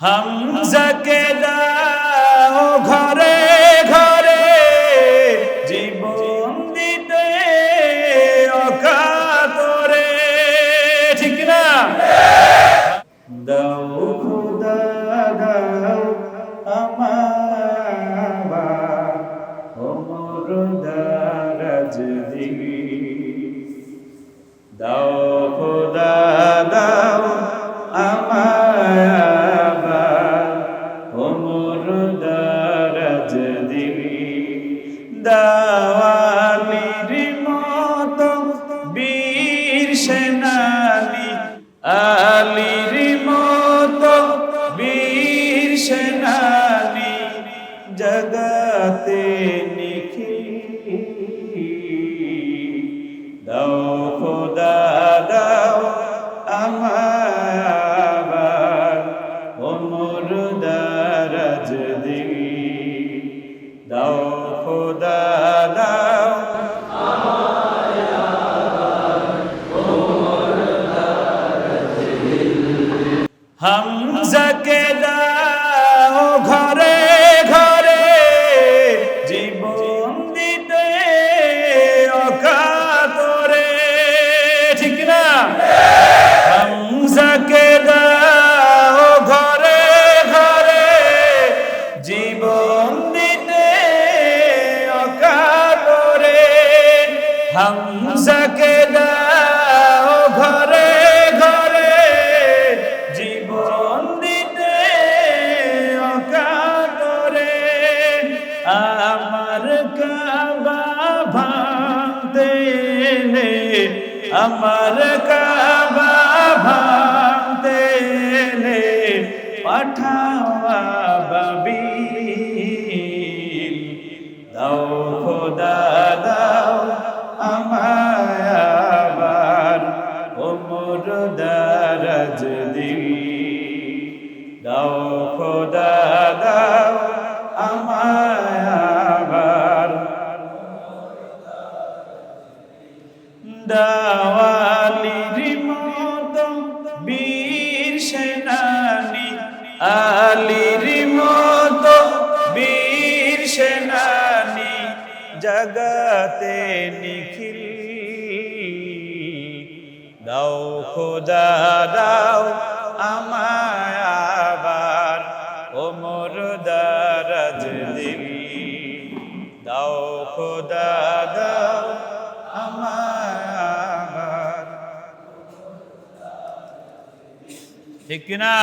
হামজাকে দাও ঘরে। দাওয়ালির মত বীর সেনানি আলির মত বীর সেনানি জগতে দাও খোদা দাও। হামজাকে দাও। হামজাকে দাও ঘরে ঘরে জীবন দিতে অকাতরে। আমার কাবা ভাঙতে আমার কাবা ভাঙতে এলে দাও খোদা, দাও আমায় আবার। দাওয়ালির মতো বীর সেনানি, আলির মতো বীর সেনানি জগতে নিখিল। দাও খোদা, দাও দাও খোদা দাও আমার ঠিক কিনা